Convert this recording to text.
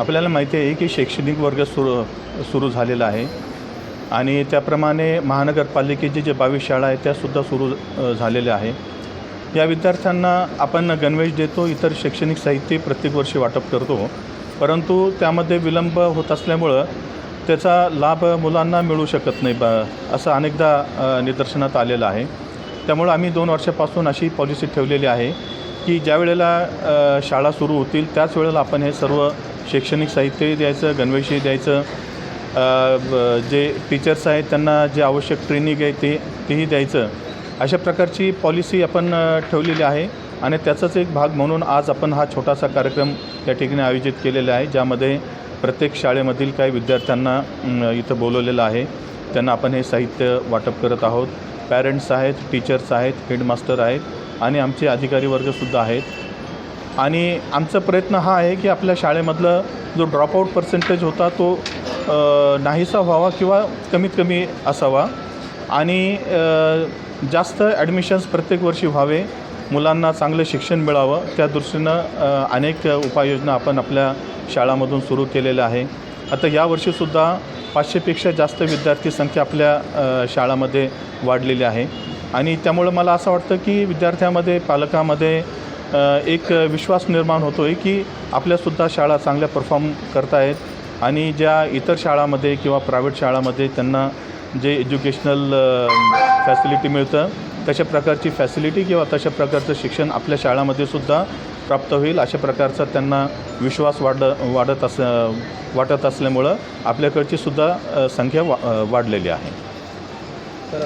आपल्याला माहिती आहे की शैक्षणिक वर्ग सुरू सुरू झालेला आहे. आणि त्याप्रमाणे महानगरपालिकेचे जे बावीस शाळा आहेत त्यासुद्धा सुरू झालेल्या आहे. या विद्यार्थ्यांना आपण गणवेश देतो इतर शैक्षणिक साहित्य प्रत्येक वर्षी वाटप करतो. परंतु त्यामध्ये विलंब होत असल्यामुळं त्याचा लाभ मुलांना मिळू शकत नाही ब असं अनेकदा निदर्शनात आलेलं आहे. त्यामुळं आम्ही दोन वर्षापासून अशी पॉलिसी ठेवलेली आहे की ज्या वेळेला शाळा सुरू होतील त्याच वेळेला आपण हे सर्व शैक्षणिक साहित्यही द्यायचं गणवेशही द्यायचं जे टीचर्स आहेत त्यांना जे आवश्यक ट्रेनिंग आहे ते तेही द्यायचं. अशा प्रकारची पॉलिसी आपण ठेवलेली आहे आणि त्याचाच एक भाग म्हणून आज आपण हा छोटासा कार्यक्रम या ठिकाणी आयोजित केलेला आहे ज्यामध्ये प्रत्येक शाळेमधील काही विद्यार्थ्यांना इथं बोलवलेलं आहे. त्यांना आपण हे साहित्य वाटप करत आहोत. पॅरेंट्स आहेत टीचर्स आहेत हेडमास्टर आहेत आणि आमचे अधिकारी वर्गसुद्धा आहेत. आणि आमचा प्रयत्न हा आहे की आपल्या शाळेमधलं जो ड्रॉपआउट पर्सेंटेज होता तो नाहीसा व्हावा किंवा कमीत कमी असावा. आणि जास्त ॲडमिशन्स प्रत्येक वर्षी व्हावे मुलांना चांगलं शिक्षण मिळावं त्या दृष्टीनं अनेक उपाययोजना आपण आपल्या शाळामधून सुरू केलेल्या आहे. आता यावर्षीसुद्धा पाचशेपेक्षा जास्त विद्यार्थी संख्या आपल्या शाळामध्ये वाढलेली आहे. आणि त्यामुळं मला असं वाटतं की विद्यार्थ्यामध्ये पालकामध्ये एक विश्वास निर्माण होतो आहे की आपल्यासुद्धा शाळा चांगल्या परफॉर्म करतायत. आणि ज्या इतर शाळामध्ये किंवा प्रायव्हेट शाळामध्ये त्यांना जे एज्युकेशनल फॅसिलिटी मिळतं तशा प्रकारची फॅसिलिटी किंवा तशा प्रकारचं शिक्षण आपल्या शाळामध्ये सुद्धा प्राप्त होईल. अशा प्रकारचा त्यांना विश्वास वाढ वाढत अस वाटत असल्यामुळं आपल्याकडची सुद्धा संख्या वा वाढलेली आहे. तर